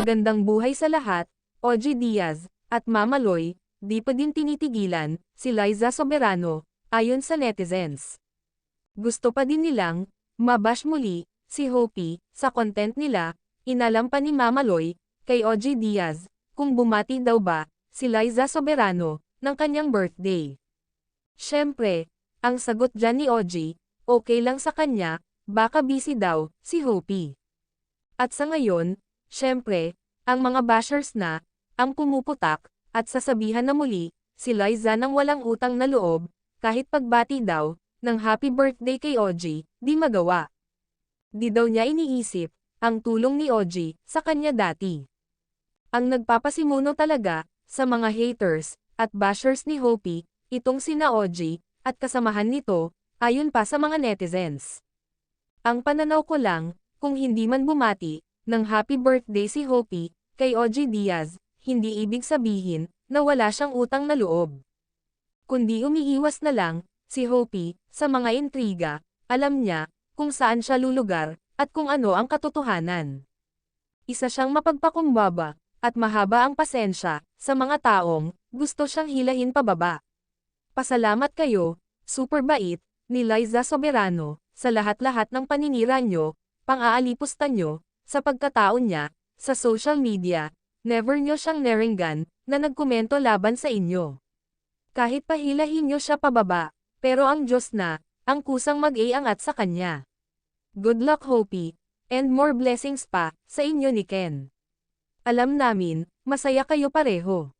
Magandang buhay sa lahat, OG Diaz, at Mama Loy, di pa din tinitigilan, si Liza Soberano, ayon sa netizens. Gusto pa din nilang, mabash muli, si Hopi, sa content nila, inalam pa ni Mama Loy, kay OG Diaz, kung bumati daw ba, si Liza Soberano, ng kanyang birthday. Siyempre, ang sagot dyan ni OG, okay lang sa kanya, baka busy daw, si Hopi. At sa ngayon, syempre, ang mga bashers na, ang pumuputak, at sasabihan na muli, si Liza nang walang utang na loob, kahit pagbati daw, ng happy birthday kay OG, di magawa. Di daw niya iniisip, ang tulong ni OG, sa kanya dati. Ang nagpapasimuno talaga, sa mga haters, at bashers ni Hopi, itong sina OG, at kasamahan nito, ayon pa sa mga netizens. Ang pananaw ko lang, kung hindi man bumati, ng happy birthday si Hopi, kay OG Diaz, hindi ibig sabihin, na wala siyang utang na loob. Kundi umiiwas na lang, si Hopi, sa mga intriga, alam niya, kung saan siya lulugar, at kung ano ang katotohanan. Isa siyang mapagpakumbaba, at mahaba ang pasensya, sa mga taong, gusto siyang hilahin pababa. Pasalamat kayo, super bait, ni Liza Soberano, sa lahat-lahat ng paninira nyo, pang-aalipusta nyo, sa pagkataon niya, sa social media, never nyo siyang neringgan, na nagkomento laban sa inyo. Kahit pahilahin nyo siya pababa, pero ang Diyos na, ang kusang mag-iangat sa kanya. Good luck Hopi, and more blessings pa, sa inyo ni Ken. Alam namin, masaya kayo pareho.